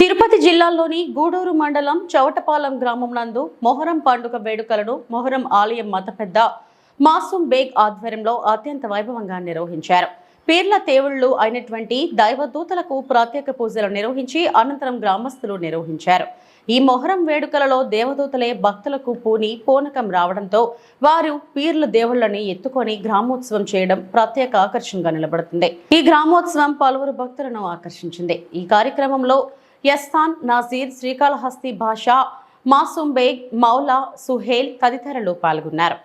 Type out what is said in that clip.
Tirupati జిల్లాలోని గూడూరు మండలం చౌటపాలెం గ్రామం నందు మొహరం పండుగ వేడుకలను మొహరం ఆలయం మత పెద్ద మాసూం బేగ్ ఆధ్వర్యంలో అత్యంత వైభవంగా నిర్వహించారు. పీర్ల దేవుళ్ళు అయినటువంటి దైవదూతలకు ప్రత్యేక పూజలు నిర్వహించి అనంతరం గ్రామస్తులు నిర్వహించారు. ఈ మొహరం వేడుకలలో దేవదూతలే భక్తులకు పూని పూనకం రావడంతో వారు పీర్ల దేవుళ్ళని ఎత్తుకొని గ్రామోత్సవం చేయడం ప్రత్యేక ఆకర్షణగా నిలబడుతుంది. ఈ గ్రామోత్సవం పలువురు భక్తులను ఆకర్షించింది. ఈ కార్యక్రమంలో యస్తాన్ నాజీర్ శ్రీకాళహస్తి భాష మాసూం బేగ్ మౌలా సుహేల్ తదితరులు పాల్గొన్నారు.